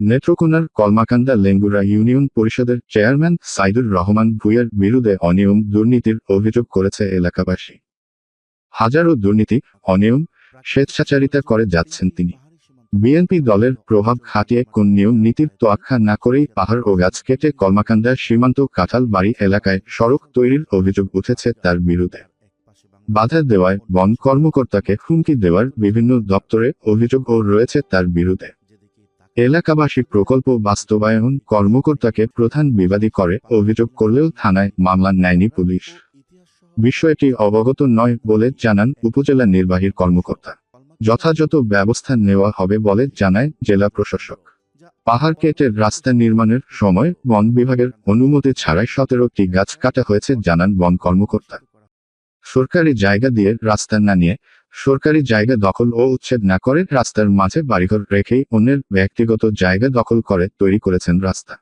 নেত্রকোনার কলমাকান্দা লেঙ্গুরা ইউনিয়ন পরিষদের চেয়ারম্যান সাইদুর রহমান ভুইয়ার বিরুদ্ধে অনিয়ম দুর্নীতির অভিযোগ করেছে এলাকাবাসী। হাজারো দুর্নীতি, অনিয়ম, স্বেচ্ছাচারিতা করে যাচ্ছেন তিনি। বিএনপি দলের প্রভাব খাটিয়ে কোন নিয়ম নীতির তোয়াক্কা না করেই পাহাড় ও গাছ কেটে কলমাকান্দার সীমান্ত কাঁঠাল বাড়ি এলাকায় সড়ক তৈরির অভিযোগ উঠেছে তার বিরুদ্ধে। বাধা দেওয়ায় বন কর্মকর্তাকে হুমকি দেওয়ার বিভিন্ন দপ্তরে অভিযোগও রয়েছে তার বিরুদ্ধে। এলাকাবাসী প্রকল্প বাস্তবায়ন কর্মকর্তাকে প্রধান বিবাদী করে অভিযোগ করলেও থানায় মামলা নেয়নি পুলিশ। বিষয়টি অবগত নয় বলে জানান উপজেলা নির্বাহীর কর্মকর্তা। যথাযথ ব্যবস্থা নেওয়া হবে বলে জানায় জেলা প্রশাসক। পাহাড় কেটে রাস্তা নির্মাণের সময় বন বিভাগের অনুমতি ছাড়াই সতেরোটি গাছ কাটা হয়েছে, জানান বন কর্মকর্তা। সরকারি জায়গা দিয়ে রাস্তা না নিয়ে সরকারি জায়গা দখল ও উচ্ছেদ না করে রাস্তার মাঝে বাড়িঘর রেখেই অন্যের ব্যক্তিগত জায়গা দখল করে তৈরি করেছেন রাস্তা।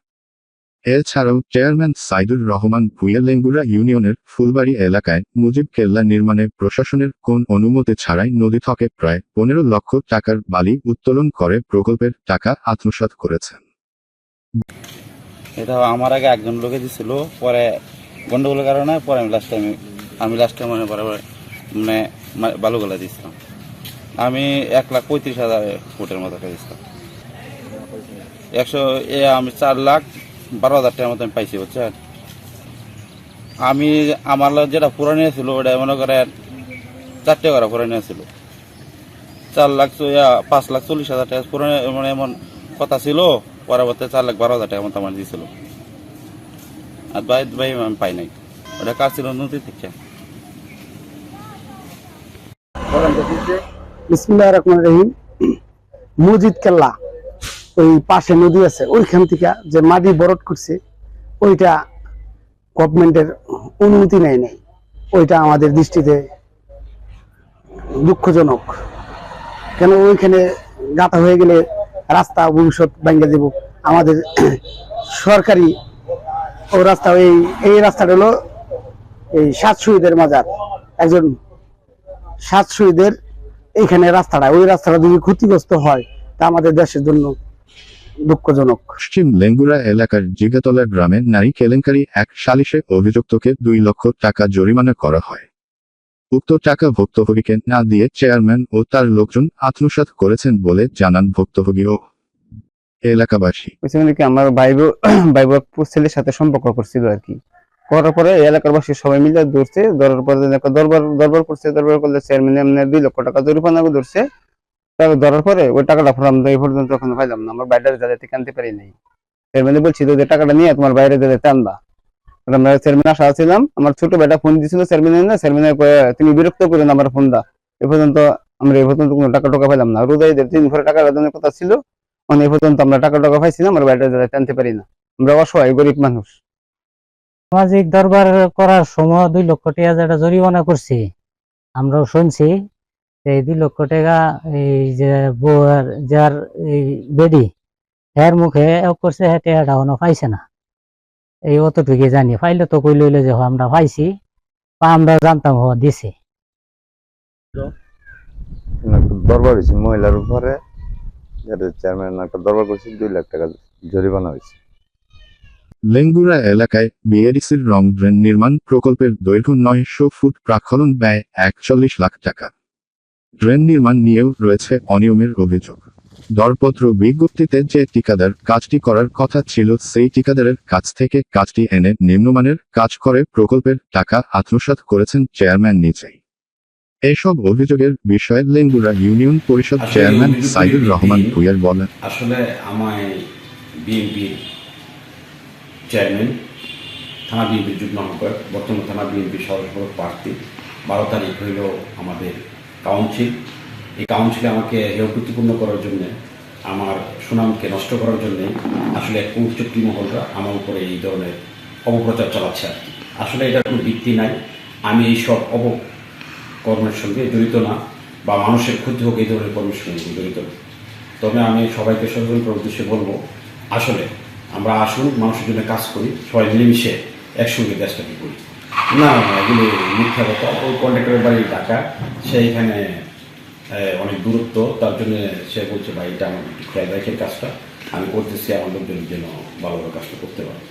এছাড়াও চেয়ারম্যান সাইদুর রহমান ভুইয়া লেঙ্গুরা ইউনিয়নের ফুলবাড়ি এলাকায় মুজিব কেল্লা নির্মাণে প্রশাসনের কোন অনুমতি ছাড়াই নদী থেকে প্রায় পনেরো লক্ষ টাকার বালি উত্তোলন করে প্রকল্পের টাকা আত্মসাৎ করেছেন। এটা আমার আগে একজন লোকে দিছিল, পরে গন্ডগোলের কারণে পরে আমি লাস্ট টাইম আমি লাস্ট টাইম মানে পরে মানে বালুগোলা দিয়েছিলাম। আমি এক লাখ পঁয়ত্রিশ হাজার ফুটের মতো টাকা দিয়েছিলাম। একশো, এ আমি চার লাখ বারো হাজার টাকার মতো আমি পাইছি, বুঝছেন? আমি, আমার যেটা পুরানো ছিল ওটা মনে করেন চারটে করা পুরানো ছিল চার লাখ পাঁচ লাখ চল্লিশ হাজার টাকা পুরানো মানে এমন কথা ছিল পরবর্তী চার লাখ বারো হাজার টাকা মতো আমার দিয়েছিল আর ভাই ভাই আমি পাই নাই। ওটা কাজ ছিল? নদী থেকে। মসজিদ কেল্লা, ওই পাশে নদী আছে, ওইখান থেকে যে মাটি বরট করছে, ওইটা গভর্নমেন্টের অনুমতি নেয় নাই। ওইটা আমাদের দৃষ্টিতে দুঃখজনক। কেন ওইখানে গাঁথা হয়ে গেলে রাস্তা ভবিষ্যৎ ভেঙে দেব। আমাদের সরকারি ও রাস্তা, এই এই রাস্তাটা হলো এই সাত শহীদের মাজার। একজন সাত শহীদের এইখানে রাস্তাটা ওই রাস্তাটা যদি ক্ষতিগ্রস্ত হয় তা আমাদের দেশের জন্য দুঃখজনক। পশ্চিম লেঙ্গুরা এলাকার জিগাতলা গ্রামে নারী কেলেঙ্কারি এক সালিশে অভিযুক্তকে দুই লক্ষ টাকা জরিমানা করা হয়। উক্ত টাকা ভুক্তভোগীকে না দিয়ে চেয়ারম্যান ও তার লোকজন আত্মসাৎ করেছেন বলে জানান ভুক্তভোগী ও এলাকাবাসী। আমার ভাই ভাই ছেলের সাথে সম্পর্ক করছিল আর কি। করার পরে এলাকার বাসী সবাই মিলে ধরছে, ধরার পরে দরবার দরবার করছে, দরবার করলে চেয়ারম্যান এমনি দুই লক্ষ টাকা জরিমানা ধরছে। তারপর ধরার পরে ওই টাকাটা ফোন আমরা এই পর্যন্ত এখন পাইলাম না, আমার বাইরের জায়গা থেকে আনতে পারি নাই। চেয়ারম্যানে বলছিল যে টাকাটা নিয়ে তোমার বাইরে জায়গাতে আনবা। আমরা চেয়ারম্যান আশা ছিলাম আমার ছোট বেটা ফোন দিছিল চেয়ারম্যান না চেয়ারম্যানে তুমি বিরক্ত করেন আমার ফোনটা এ পর্যন্ত আমরা এই পর্যন্ত কোনো টাকা টাকা পাইলাম না। রোজাইদের তিন ভরে টাকা দেওয়ার কথা ছিল মানে এই পর্যন্ত আমরা টাকা টাকা পাইছি না, আমার বাইরে জায়গাতে আনতে পারি না। আমরা অসহায়, গরিব মানুষ। সামাজিক দরবার করার সময় দুই লক্ষ টাকা যেটা জরিমানা করছি। আমরাও শুনছি এই দুই লক্ষ টাকা এই যে যার এই বেডি, হের মুখে করছে হ্যাঁ টাকাটা এখনও পাইছে না। এই অতটুকু জানি। পাইলে তো কই লইলে যে আমরা পাইছি। বা আমরা জানতাম হওয়া দিছে। দরবার হয়েছে মহিলার উপরে। চেয়ারম্যান একটা দরবার করছে, দুই লাখ টাকা জরিমানা হয়েছে লেঙ্গুরা এলাকায় বিএডিসির রং ড্রেন নির্মাণ প্রকল্পের দৈর্ঘ্য নয়শো ফুট প্রাক্ষলন ব্যয় একচল্লিশ লাখ টাকা। ড্রেন নির্মাণ নিয়েও রয়েছে অনিয়মের অভিযোগ। দরপত্র বিজ্ঞপ্তিতে যে ঠিকাদার কাজটি করার কথা ছিল সেই ঠিকাদারের কাছ থেকে কাজটি এনে নিম্নমানের কাজ করে প্রকল্পের টাকা আত্মসাৎ করেছেন চেয়ারম্যান নিজেই। এসব অভিযোগের বিষয়ে লেঙ্গুরা ইউনিয়ন পরিষদ চেয়ারম্যান সাইদুর রহমান বিএনপি ভুইয়ার বলেন। আসলে আমায় বিএনপির চেয়ারম্যান, থানা বিএনপির যুগ্ম আহ্বায়ক, বর্তমান থানা বিএনপির সদস্য প্রার্থী। বারো তারিখ হইল আমাদের কাউন্সিল। এই কাউন্সিলে আমাকে হেয়প্রতিপূর্ণ করার জন্য, আমার সুনামকে নষ্ট করার জন্য আসলে কুচক্রি মহলরা আমার উপরে এই ধরনের অপপ্রচার চালাচ্ছে আর কি। আসলে এটার কোনো ভিত্তি নাই। আমি এই সব অপকর্মের সঙ্গে জড়িত না বা মানুষের ক্ষতি হোক এই ধরনের কর্মের সঙ্গে জড়িত না। তবে আমি সবাইকে সচেতন করার উদ্দেশ্যে বলব, আসলে আমরা আসুন মানুষের জন্য কাজ করি, সবাই মিলেমিশে একসঙ্গে দেশটাকে করি না না, এগুলি মিথ্যা কথা। ওই কন্ট্রাক্টরের বাড়ি ঢাকা সেইখানে অনেক দূরত্ব। তার জন্য সে বলছে, ভাই, এটা আমার খেয়াল কাজটা। আমি করতেছি, আমার লোকজন যেন ভালোভাবে কাজটা করতে পারে।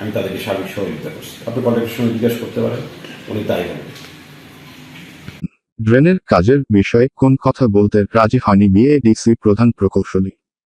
আমি তাদেরকে সার্বিক সহযোগিতা করছি। আপনি কন্ট্রাক্টের সঙ্গে জিজ্ঞেস করতে পারেন, উনি তাই বলেন ড্রেনের কাজের বিষয়ে কোন কথা বলতে রাজি হয়নি বিএডিসি প্রধান প্রকৌশলী।